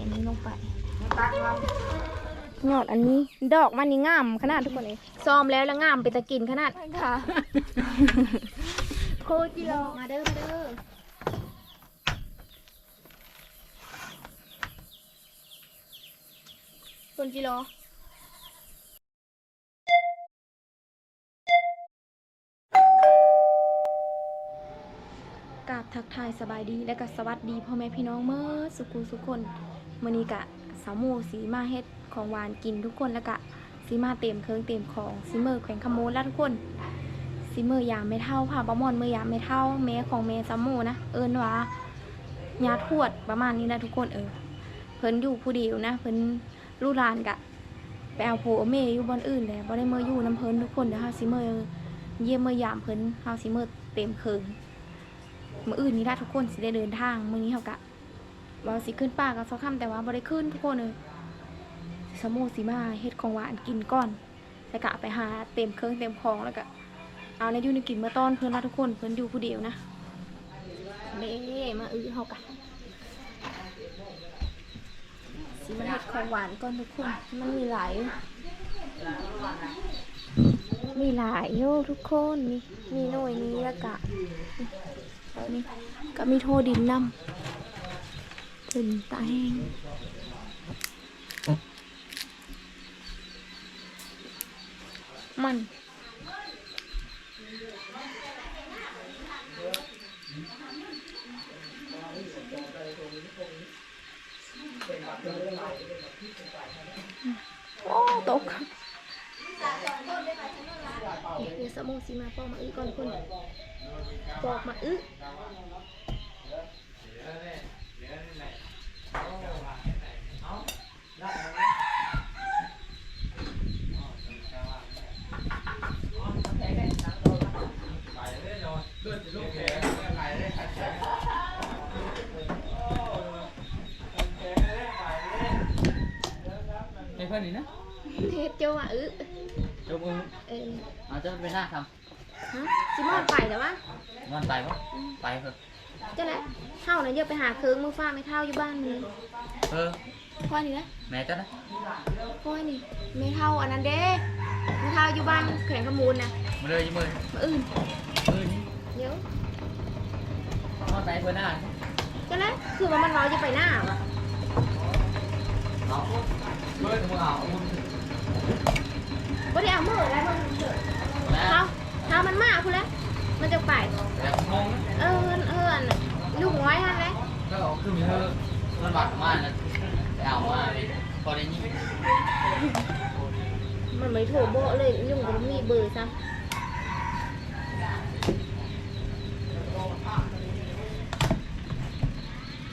อันนี้ลงไปตักเรายอดอันนี้ ดอกมันนี่งามขนาดทุกคนเลยซ้อมแล้วแล้วงามไปตะกินขนาดค่ะโคจิโรมาเด้อมาเด้อคนจิโรกราบทักทายสบายดีและก็สวัสดีพ่อแม่พี่น้องเมื่อสุขุสุขคน มื่อนี้กะสาวหมูสีมาเฮ็ดของหวานกินทุกคนแล้วกะสีมาเต็มเครื่องเต็มของสีเมอร์แขวงขโมนแล้วทุกคนสีเมอร์ยามไม่เท่าค่ะบะมอนเมอร์ยามไม่เท่าแม่ของแม่สาวหมูนะเอิญว่ายาทวดประมาณนี้นะทุกคนเออเพิ่นอยู่ผู้เดียวนะเพิ่นลูกหลานกะไปเอาโผเมย์อยู่บนอื่นแล้วบ่ได้เมออยู่น้ำเพิ่นทุกคนเดี๋ยวเฮาสิเมอร์เยี่ยมเมอร์ยามเพิ่นเฮาสิเมอร์เต็มเครื่องมื่ออื่นนี้ได้ทุกคนสิได้เดินทางมื่อนี้เขากะ ว่าสิขึ้นป่ากับซอค่ำแต่ว่าบ่ได้ขึ้นทุกคนเลยสมูสิมาเฮ็ดของหวานกินก่อนแล้วกะไปหาเต็มเครื่องเต็มของแล้วก็เอาในยูนิกินเมื่อตอนเพื่อนละทุกคนเพื่อนอยู่ผู้เดียวนะเด้มาอื้อเขากะสิมาเฮ็ดของหวานก่อนทุกคนมันมีหลายมีหลายโยทุกคนมีมีหน่วยนี้แล้วกะนี่ก็มีโทดินนำ ถึงตาแห้งมัน โอ้ตกเดี๋ยวสมองสีมาปอกมาอื้อก่อนคุณปอกมาอื้อ ในเพื่อนนี่นะเทปเจ้าอะอื้อจบมือเออเอาจะไปหน้าทฮะซิมอนไปแต่ว่าำมันไปปะไปเถอะเจ้าแหละเท่านั้นเยอะไปหาเคืองมือฟ้าไม่เท่าอยู่บ้านนี่เออ พ่อนี่นะแม่เจ้านะพ่อนี่ไม่เท่าอันนั้นเด้ไม่เท่าอยู่บ้านแขวงขมูลนะมาเลยยี่มือมาอื่นมือนี่เดี๋ยวมันไปเพื่อนหน้าเจ้าแหละคือว่ามันเราจะไปหน้าวะเอาเพื่อนมึงเอาไม่ได้เอามืออะไรมาเถอะแล้วเท้าเท้ามันมากคุณแล้วมันจะไปแล้วงงเออเออลูกน้อยฮันเลยก็คือมีเธอมันบาดมากนะไป เอามาพอได้ยินมันไม่โถโบะเลยลุงก็มีเบอร์ซ้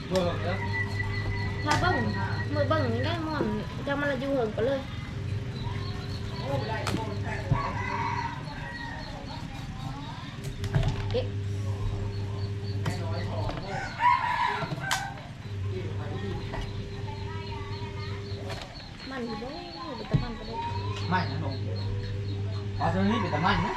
เบิกแล้วำถ้าเบิ้งมือเบิ้งนี่ได้มอนจะมันละอยู่เหิงไปเลยเอ๊ะมันอยู่บ่อยู่แต่มันไปเลย ไม่นะลง เอา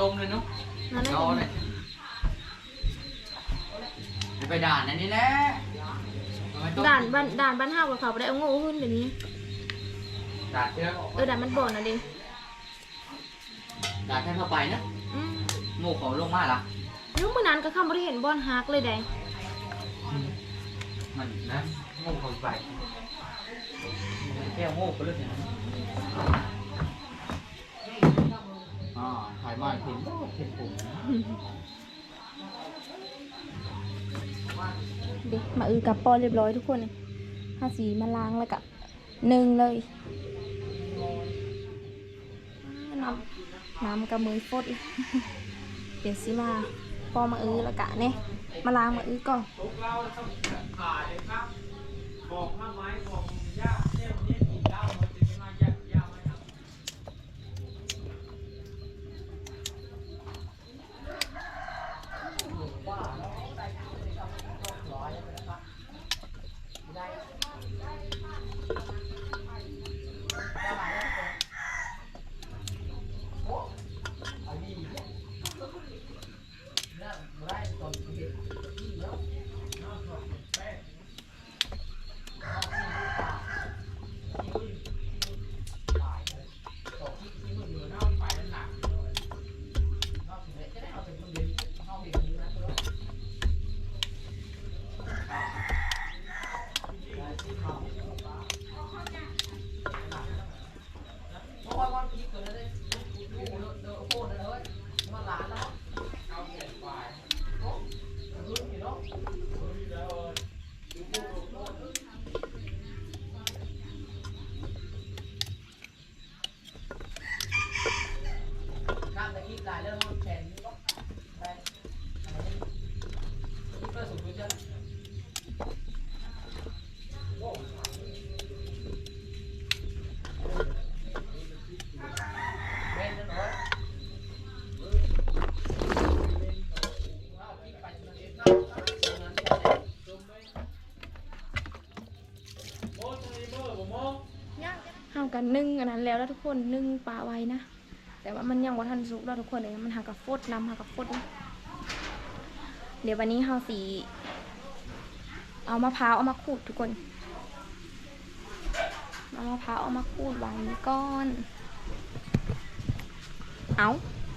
ต้มเลยเนาะนั่นนอแหเลละยไปด่านอันนี้แหละน้ำไม้ต้มด่านบ้านด่านบ้านห้าวกับเขาไปได้เอาโง่ขึ้นเดี๋ยวนี้ด่านเชือกเออด่านมันบ่อนนะดิด่าแค่เข้าไปนะอืมโง่เขาลงมาละลูกมื้อนั้นก็คำบ่ได้เห็นบอลฮักเลยได้มันนะโง่เขาไปแก้วโง่ไปเลยเนี่ย อ่าถ่ายมาเห็นโอ้เห็นผมเด็กมาอือกับปอเรียบร้อยทุกคนห้าสีมาล้างแล้วก็หนึ่งเลยน้ำน้ำกับมือฟดเลยเดี๋ยวสิมาปอมาอือแล้วกะเนี่ยมาล้างมาอือก่อนข้ามตะกี้ตายแล้วแขนนี่ก็ไปอะไรนี่เพื่อสูงสุดจะเป็นนั่นเหรอ เฮากั นึ่งอันนั้นแล้วแล้วทุกคนนึ่งปลาไว้นะ แต่ว่ามันยังว่าทันสุกแล้วทุกคนเลยมันหากับฟดน้ำหากับฟดนะเดี๋ยววันนี้เฮาสี เอามะพร้าวเอามาขูดทุกคน เอามะพร้าวเอามาขูดวางนี้ก้อน เอา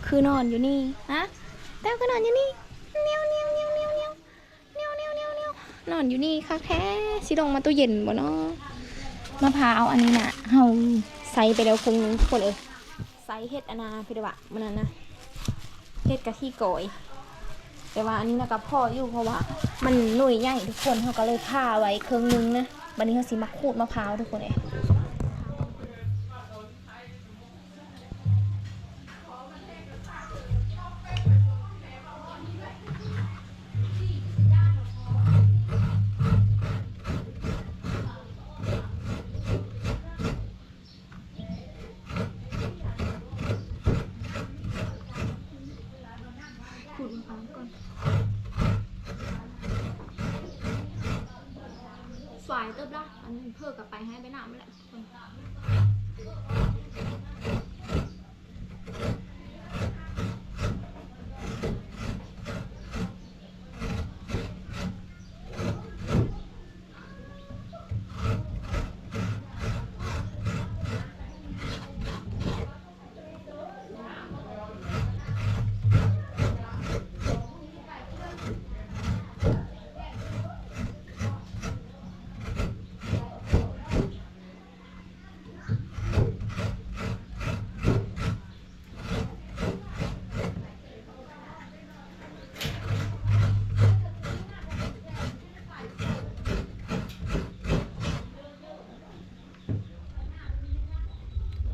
คือนอนอยู่นี่ฮะแต้วคือนอนอยู่นี่เนียวเนียวเนียวเนียวเนียวเนียวเนียวเนียวเนียวนอนอยู่นี่ค่ะแท้สิลงมาตู้เย็นบ่เนาะมะพร้าวอันนี้น่ะ เฮาใส่ไปแล้วคงนึงทุกคนเออใส่เฮ็ดอนาพี่ดะบะมันนั้นนะเฮ็ดกะทิโกยแต่ว่าอันนี้นะกับพ่ออยู่เพราะว่า มันหน่วยใหญ่ทุกคนเขาก็เลยผ่าไว้เครื่องนึงนะวันนี้เขาสิมาขูดมะพร้าวทุกคนเอง xoài tớp đó anh thơ cả bài hai bé nào mới lại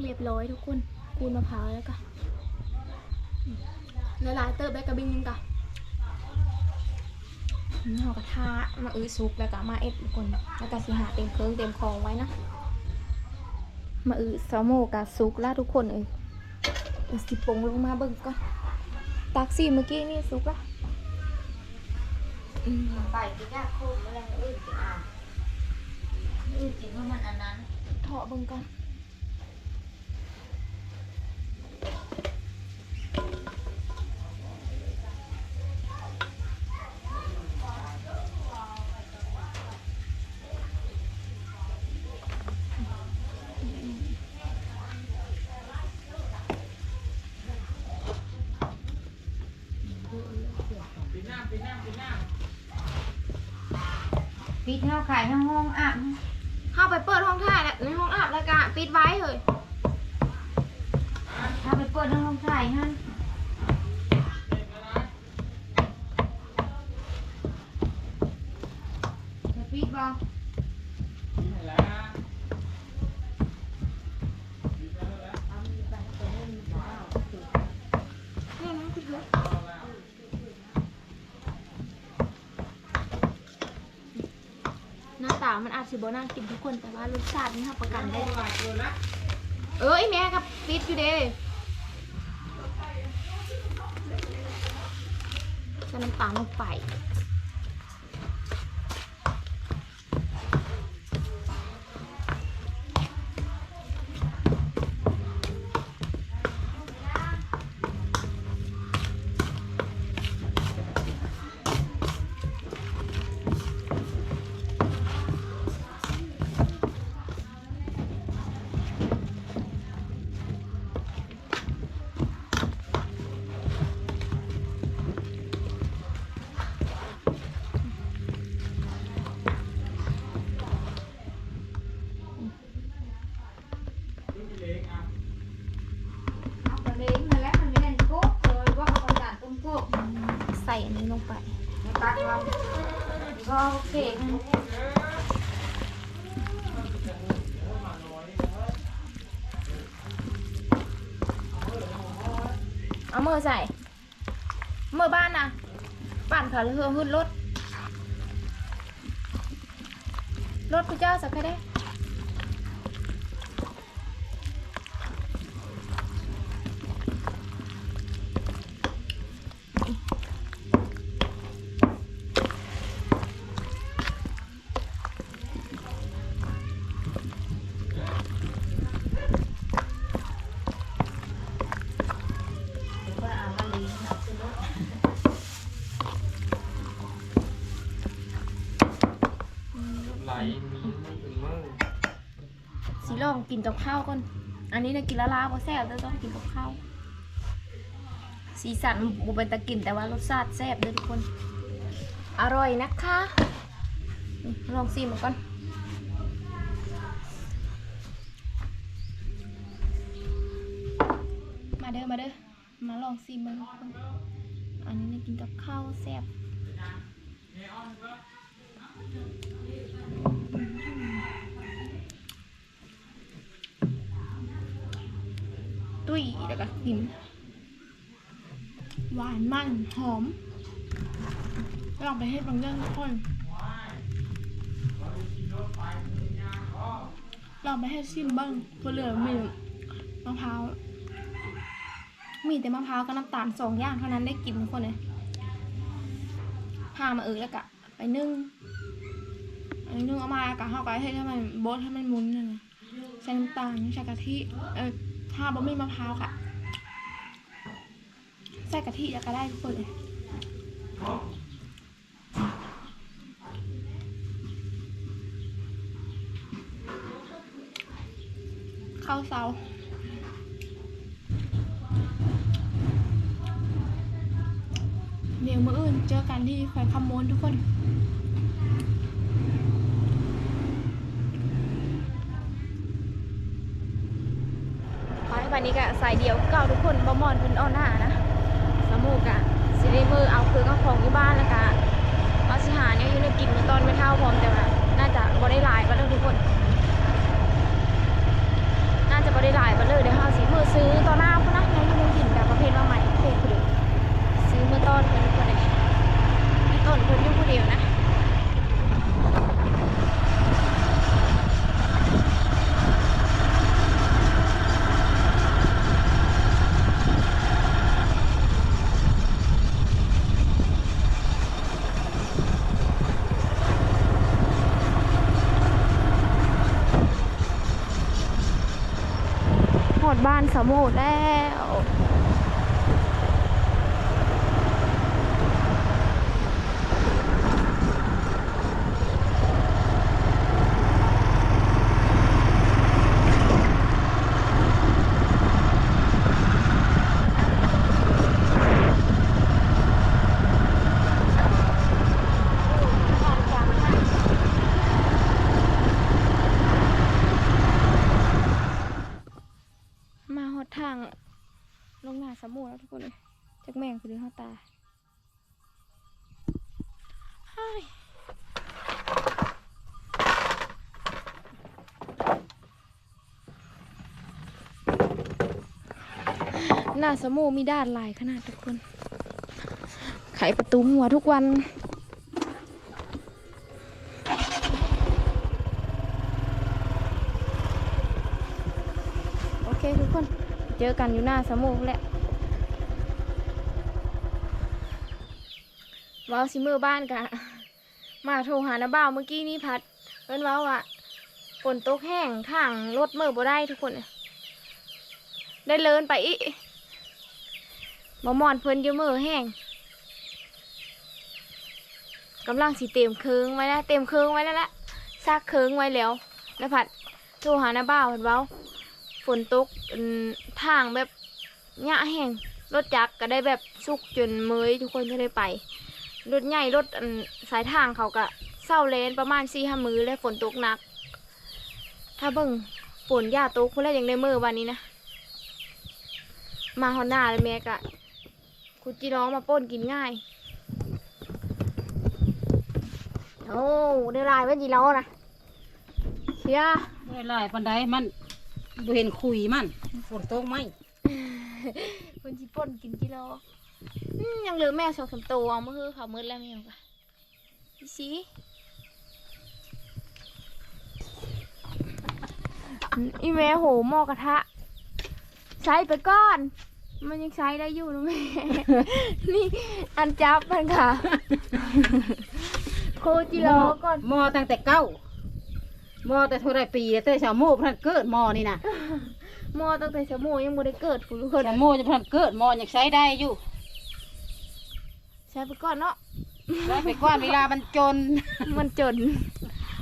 เรียบร้อยทุกคนขูดมะพร้าวแล้วก็ละลายเติบได้กระบิงนึงกะนี่เรากระทะมาอื้อซุปแล้วก็มาเอ็ดทุกคน แล้วก็สิหาเต็มเครื่องเต็มของไว้นะ มาอื้อซอโมกะซุกแล้วทุกคนเอ้ยเดี๋ยวสิปงลงมาเบิ่งก่อน ตักสิเมื่อกี้นี่ซุกละอืมไปกินยาคูดแมลงอื่นกินอะอื่นกินเพราะมันอันนั้นเถาะเบิ่งก่อน ปิดดเท่าข่ทั้งห้องอาบเข้าไปเปิดห้องถ่ายแล้ในห้องอาบแล้วก็ปิดไว้เลยเข้าไปเปิดทั้งห้องถ่ายฮะ สิบ่น่ากินทุกคนแต่ว่ารสชาตินี่ค่ะประกันได้ เออไอแม่กับปิดอยู่เด้ใส่น้ำตาลลงไป เอามือใส่มือบ้านนะปั่นขาเรือขึ้นรถรถคุณเจ้าสักแค่ได้ นกับข้าวก่อน อันนี้เนี่ยกินละลาเพราะแซ่บแต่ต้องกินกับข้าวสีสันบุเป็นตะกินแต่ว่ารสชาติแซ่บเด้วยทุกคน อร่อยนะคะ ลองซีมาก่อนมาเด้อมาเด้อมาลองซีมันทุกคนอันนี้เนี่ยกินกับข้าวแซ่บ ตุ้ยแล้วก็กิน หวานมันหอมลองไปให้บางเรื่องทุกคนลองไปให้ชิมบ้างเพราะเหลือมีมะพร้าวมีแต่มะพร้าวกับน้ำตาลสองอย่างเท่านั้นได้กินทุกคนเลยพามาเออแล้วก็ไปนึ่งอันนี้นึ่งเอามากะเข้าไปให้ให้มันโบดให้มันมุนนะนะใส่น้ำตาลใส่กะทิเออ ถ้าบะหมี่มะพร้าวค่ะใส่กะทิแล้วก็ได้ทุกคนเลยข้าวเซาเดี๋ยวมื้ออื่นเจอกันที่แขวงคำมนทุกคน ไปวันนี้ก็ สายเดียวเก่าทุกคนบอมอนเพิ่นอ่อนหน้านะสมูกอะสิได้มือเอาคือก็ของที่บ้านแล้วกะเอาสิหาเนี่ยอยู่ในกินมือตอนไม่เท่าพร้อมแต่ว่าน่าจะบอได้หลายก็เด้ทุกคน น่าจะบอได้หลายบ่เลยเดี๋ยวเฮาสีมือสอตอนหน้าพุ่นนะยังอยู่ในกินแบบประเภทว่าใหม่โคคือเด้อซื้อมื้อตอนเพิ่นทุกคนเลยอีต้นเพิ่นอยู่ผู้เดียวนะ ห อดบ้านสมุทรแล้ว เลงหน้าสมูแล้ว ทุกคนเลยจักแมงคือเดือดตาไฮ้ยหน้าสมูมีด้านหลายขนาดทุกคน ไขประตูหัวทุกวันโอเคทุกคน เจอกันอยู่หน้าสมูแหละ ว้าวซิเมอร์บ้านกะมาโทรหาน้าบ่าวเมื่อกี้นี้พัดเพิ่นว้าว่าฝนตกแห้งทางรถเมื่อบ่ได้ทุกคน ได้เลินไปอีกบ่มอนเพิ่นอยู่เมื่อแห้งกำลังสิเต็มเคืองไว้แล้วเต็มเคืองไว้แล้วละซากเคืองไว้แล้วแล้วผัดโทรหาน้าบ่าวเพิ่นเว้าฝนตกอืมทางแบบหยะแห้งรถจักรก็ได้แบบสุกจนเมยทุกคนจะได้ไป รถใหญ่รถอันสายทางเขาก็เศร้าเลนประมาณสี่ห้ามือแล้วฝนตกหนัก ถ้าเบิ่งฝนย่าตกคนแรกยังได้มือวันนี้นะมาฮอนด้าเลยแม่กะคุณจีน้องมาป้นกินง่ายโอ้ได้ลายไว้จีน้องนะเชียไม่ไล่ปันไดมันบ่เห็นคุยมันฝนตกไหมคนจีป่นกินกิโลอืม ยังเหลือแมวสองสามตัวเมื่อคือเขามืดแล้วแมวกะพี่สีอืมอีแม่โหหม้อกระทะใช้ไปก่อน มันยังใช้ได้อยู่นะแม่ นี่อันจับมันค่ะ โคจิโร่ก่อนหมอตั้งแต่เก้าหมอแต่เท่าไรปีแล้วแต่ชาวโม่พันเกิดหมอนี่นะหม้อตั้งแต่สมูยังบ่ได้เกิดคุณทุกคนชาวโม่จะพันเกิดหมอยังใช้ได้อยู่ใช้ไปก่อนเนาะใช้ไปกว่านเวลามันจน มันจน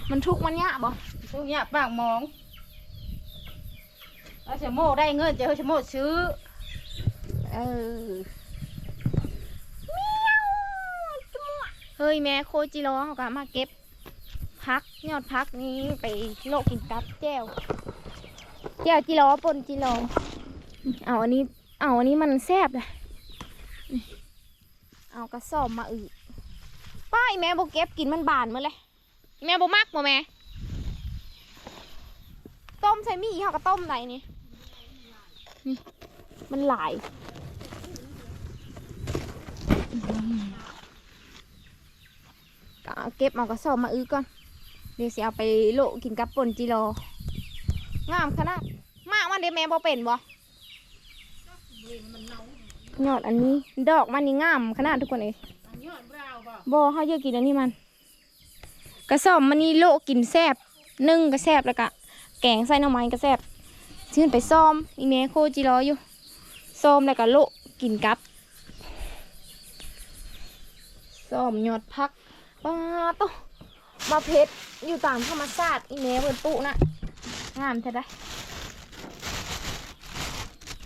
มันทุกข์มันยากบ่ทุกอย่างปากหมองแล้วชาวโม่ได้เงินจะให้ชาวโม่ซื้อ เออเฮ้ยแม่โคจิโร่เขาก็มาเก็บพักยอดพักนี้ไปโลกกินกับแก้วแก้วจิโร่ปนจิโร่เอาอันนี้ เอาอันนี้มันแซ่บเลย เอากระสอบมาอือป้ายแม่โบเก็บกินมันบานมื่อเลยแม่โบมักบ่แม่ ต้มใส่มี่เขาก็ต้มไหนนี่นี่มันหลายก็เก็บเอากระสอบมาอื้อก่อน เดี๋ยวสิเอาไปโลกินกับป่นจิโรงามขนาดมากมันเดี๋ยวแม่บ่เป็นบ่ ยอดอันนี้ ดอกมันนี่งามขนาดทุกคนเลยบ่เขาเยอะกินอันนี้มัน กระสอบมันนี่โละกินแซบนึ่งก็แซบแล้วก็แกงใส่หน่อไม้ก็แซบชื่นไปซ้อมอีเมโคจิโรอยู่ซ้อมแล้วก็โละกินกับซ้อมยอดพักปลาโตะมาเพชรอยู่ตามธรรมชาติอีเมลเปินปุนะงามแท้ได้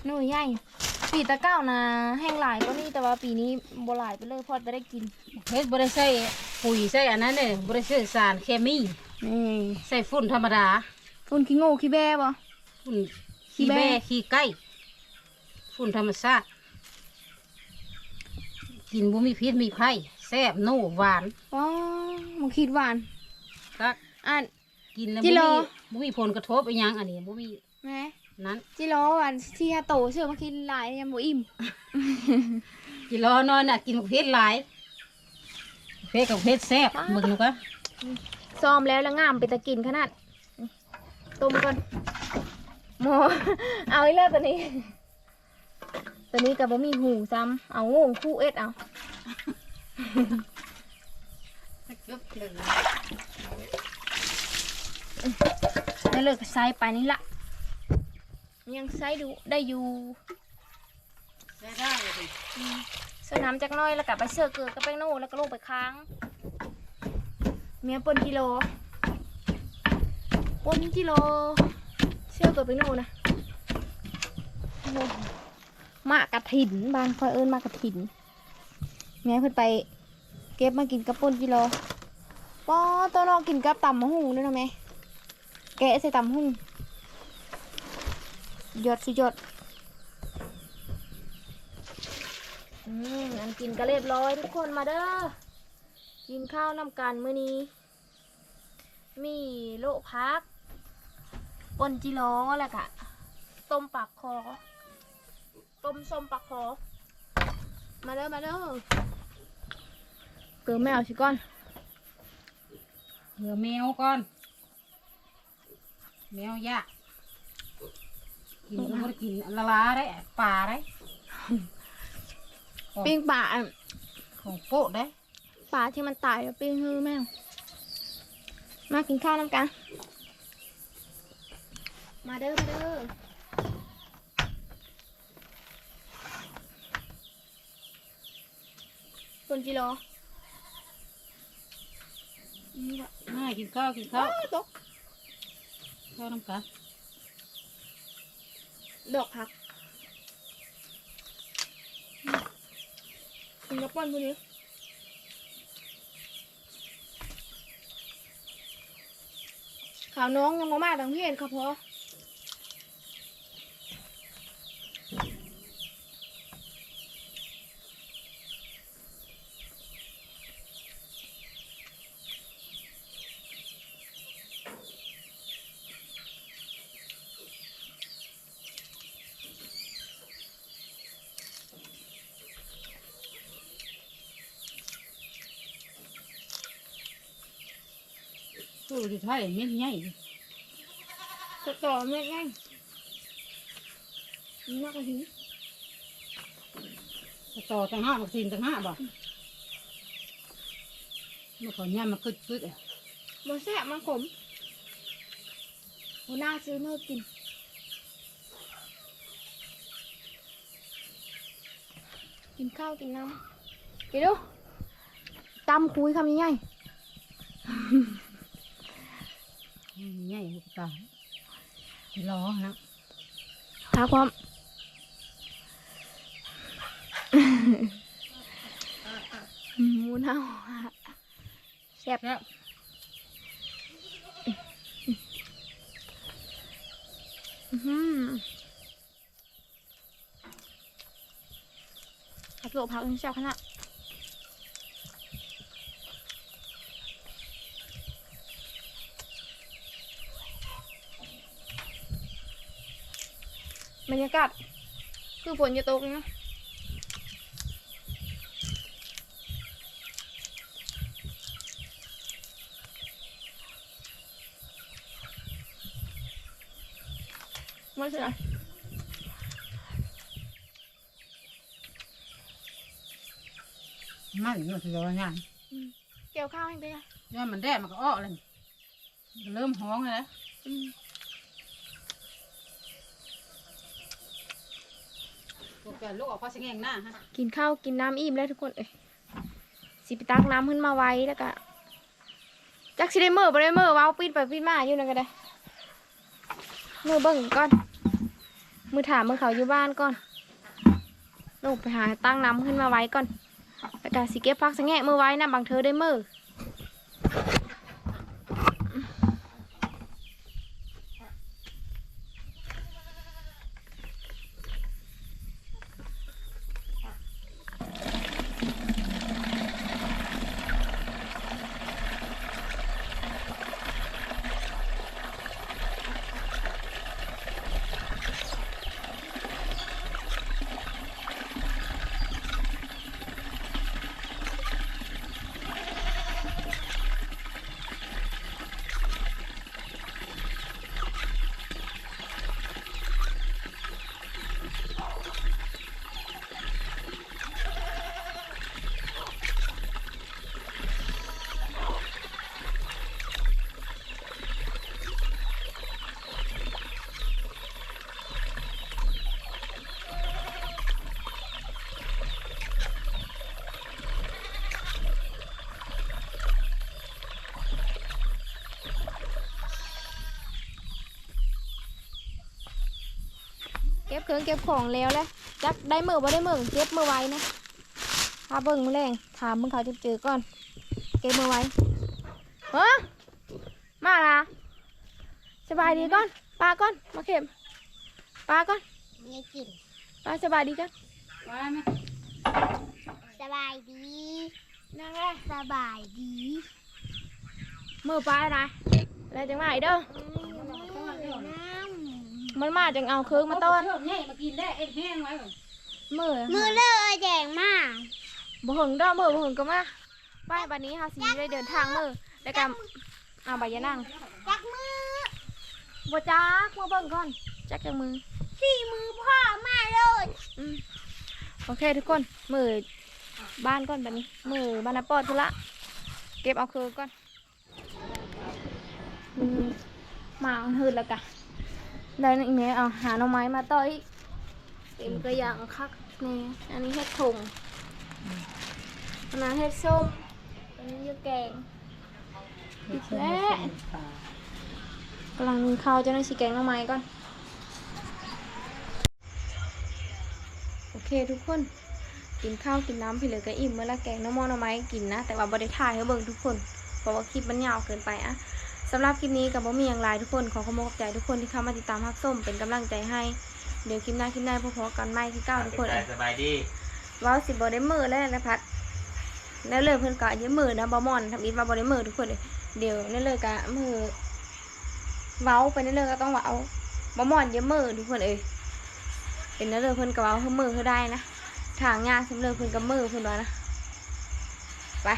หน่วยใหญ่ ปีตะเก้านะแห้งหลายก็นี่แต่ว่าปีนี้บ่หลายไปเลยเพอจะได้กินเฮ็ดบริใส่ปุ๋ยใส่อันนั้นเนี่ยบริใส่สารเคมีนี่ใส่ฝุ่นธรรมดาฝุ่นขี้โง่ขี้แบ่บ่ฝุ่นขี้ขี้แบ้แบ้ขี้ไก่ฝุ่นธรรมชาติกินบ่มีพิษมีภัยแซ่บโน่หวานว้ามันคิดหวานตักอ่านกินแล้วจิบ่โร่มีบ่มีผลกระทบอีหยังอันนี้บ่มีแม่ นั้นจิโร่หวานที่ฮาโตเชื่อมากินหลายยังบ่อิ่มกินรอนอนน่ะกินเพชรหลายเพชรกับเพชรแซ่บมึงนูกะซ้อมแล้วแล้วงามไปตะกินขนาดนี่ต้มก่อนหมอเอาอีกแล้วตัวนี้ ตัวนี้กับบ่มีหูซ้ำเอาโง่งคู่เอ็ดเอาแล้วเลิกไซส์ไปนี่ละ ยังไซส์ดูได้อยู่ใช้ได้เลยเสื้อน้ำจักหน้อยแล้วกลับไปเสื้อเกลือกับแป้งโน่แล้วก็ลงไปค้างเมียปนกิโลปนกิโลเสื้อเกลือแป้งโน่นะโอ้โหมากระถินบางคอยเอิญมากระถินเมียเพิ่นไปเก็บมากินกับปนกิโลป้อตัวน้องกินกับตำมะฮุ่งด้วยนะแม่แกะใส่ตำมะฮุ่ง ยอดสุดยอดอืมอันกินก็เรียบร้อยทุกคนมาเด้อกินข้าวนำกันมื้อนี้ มีโลพักปนจิโร่แล้วก็ต้มปากคอ ต้มส้มปากคอ มาเด้อมาเด้อเกลือแมวสิก่อนเหลือแมวก่อน แมวยาก กินก็ไม่ได้กินละลาได้ปลาได้ของปิ้งปลาอันของโป๊ะได้ปลาที่มันตายแล้วปิ้งฮือแมวมากินข้าวนำกัน มาเด้อมาเด้อปนจิโร่นี่ละมากินข้าวกินข้าวอ้าวตกข้าวน้ำกัน ดอกผักกินกระป๋อนพวนี้ข่าวน้องยังมามาต่างเพศครับพอ ตู้อยู่ไทยเม็ดใหญ่สตอไม่ง่ายนี่มากกว่าทีต่อตั้งห้าบักซีนตั้งห้าบ่เมื่อก่อนย่ามาคึดคึดอะมันแซ่บมันขมหัวหน้าซื้อเนื้อกินกินข้าวกินน้ำกินดูตำคุยคำใหญ่ ใหญ่ลูกตาล้อนะๆหาความหมูเน่าแซ่บแล้วอื้อหือผักโลผักนี่แซ่บขนาด รรยากาศ คือฝนจะตกนะไม่ใช่มันมันคือว่าไงเกี่ยวข้าวให้เป็นไงย่ามันแดดมันก็อ้อเลยเริ่มห้องแล้ว กแกลูกออกพอสิแงงหน้าฮะกินข้าวกินน้ำอิ่มแล้วทุกคนเอ้ยสิไปตักน้ำขึ้นมาไว้แล้วก็จักสิได้เมื่อบ่ได้เมื่อว้าวปิดไปปิดมาอยู่นั่นก็ได้มือเบิ่งก่อนมือถามมือเขาอยู่บ้านก่อนลงไปหาตั้งน้ำขึ้นมาไว้ก่อนแล้วก็สิเก็บพักสะแงะมือไว้นะบางเธอได้เมื่อ เก็บเครื่องเก็บของแล้วแหละจักได้มือบ่ได้มือเก็บมือไว้นะถ้าเบิ่งมือแรงถามมึงเขาจะเจอก่อน เก็บมือไว้เฮ้มาละสบายดีก่อนปลาก่อนมาเข็มปลาก่อนไม่กินปลาสบายดีก่อนว่าไหมสบายดีนั่งเลยสบายดีมือไปนะแล้วจังไหนเด้อน้ มันมาจังเอาเครื่องมาต้อนเชื่อมเนี่ยมากินได้เอ็ดแห้งไว้ก่อนมือำมือเลอะแดงมากบ่หึงเด้อมือบ่หึงก็มาไปบัดนี้เฮาสิได้เดินทางมือแล้วก็เอาใบยะนั่งจักมือบ่จักมาเบิ่งก่อนจักจังมือสี่มือพ่อมาเลยอืมโอเคทุกคนมือบ้านก่อนบัดนี้ มือบ้านนาปอดทุละเก็บเอาคือก่อนอืมมาเอาหืดแล้วกะ ได้อีกแม่เอาหาหน่อไม้มาต่ออีกเต็มกระอย่างคักนี่อันนี้เห็ดถงอันนั้นเห็ดส้มอันนี้ยูแกงอีกแล้วกำลังนึ่งข้าวเจะได้ชีแกงหน่อไม้ก่อน โอเคทุกคนกินข้าวกินน้ำพี่เหลือก็อิ่มเมื่อละแกงน้ำมอหน้ำไม้กินนะ แต่ว่าบริถ่ายให้เบิ่งทุกคน เพราะว่าคลิปมันยาวเกินไปอะ สำหรับคลิปนี้กับบ่มีอย่างไรทุกคนขอขอบคุณขอบใจทุกคนที่เข้ามาติดตามฮักส้มเป็นกำลังใจให้ เดี๋ยวคลิปหน้าคลิปหน้าพบกันใหม่ที่เก้าทุกคนสบายดีเว้าสิบ่ได้มือแล้วนะพัดแล้วเลยเพิ่นก็ยืมมือนะบ่มอนทำอีทว่าบ่ได้มือทุกคนเลยเดี๋ยวนั่นเลยก็มือเว้าไปนั่นเลยก็ต้องเว้าบ่มอนยืมมือทุกคนเอ้ยเป็นนั่นเลยเพิ่นก็เว้าเพิ่นมือเขาได้นะทางยากสำเร็จเพิ่นกับมือเพิ่นว่านะไป